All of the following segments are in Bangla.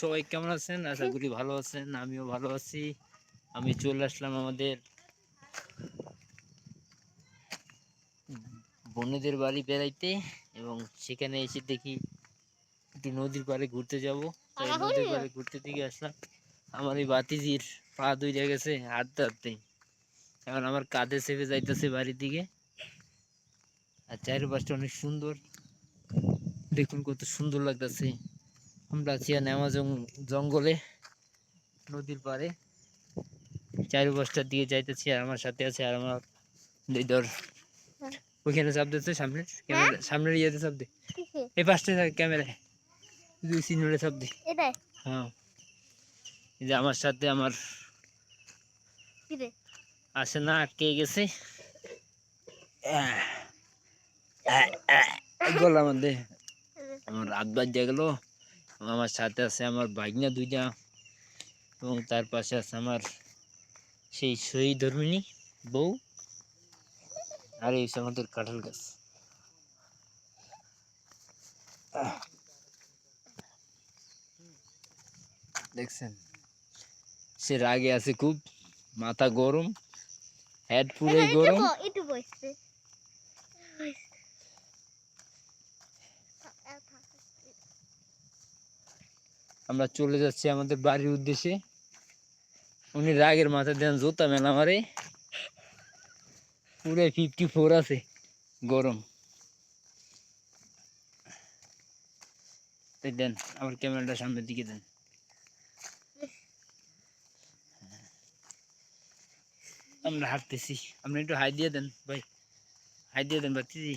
সবাই কেমন আছেন? আশা করি ভালো আছেন আমিও ভালো আছি। আমি চলে আসলাম আমাদের বোনেদের বাড়ি বেড়াইতে এবং সেখানে এসে দেখি একটু নদীর পাড়ে ঘুরতে যাব। তাই নদীর? পাড়ে ঘুরতে দিকে আসলাম। আমার এই বাতিজির পা দুই গেছে হাঁটতে হাঁটতে। এখন আমার কাঁধে চেপে যাইতেছে বাড়ির দিকে। আর চারিপাশটা অনেক সুন্দর। দেখুন কত সুন্দর লাগতেছে। আমরা আছি অ্যামাজন জঙ্গলে নদীর পাড়ে। চারিপাশটার দিকে যাইতেছি আর আমার সাথে আছে আর আমার লিডার ওইখানে চাপ দিচ্ছে সামনে ক্যামেরা সামনের ইয়েতে চাপ দে। এই পাশটা ক্যামেরায় দুই সিনুরে চাপ দে। হ্যাঁ। এই যে আমার সাথে আমার আসে না আটকে গেছে। গলার মধ্যে। আমার রাত বাজ্যা গেল। আমার সাথে আছে আমার ভাগনা দুইটা এবং তার পাশে আছে আমার সেই শহীদ ধর্মিনী বউ আর এই আমাদের কাঁঠাল গাছ। দেখছেন? সে রাগে আছে খুব মাথা গরম হেড পুরোই গরম একটু বসছে আমরা চলে যাচ্ছি আমাদের বাড়ির উদ্দেশ্যে। উনি রাগের মাথা দেন, জোতা মেলা মারে। পুরো ফিফটি ফোর আছে, গরম। তাই দেন আমার ক্যামেরাটা সামনের দিকে দেন। আমরা হাঁটতেছি। আপনি একটু হাই দিয়ে দেন, ভাই। হাই দিয়ে দেন বাতিজি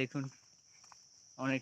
দেখুন, অনেক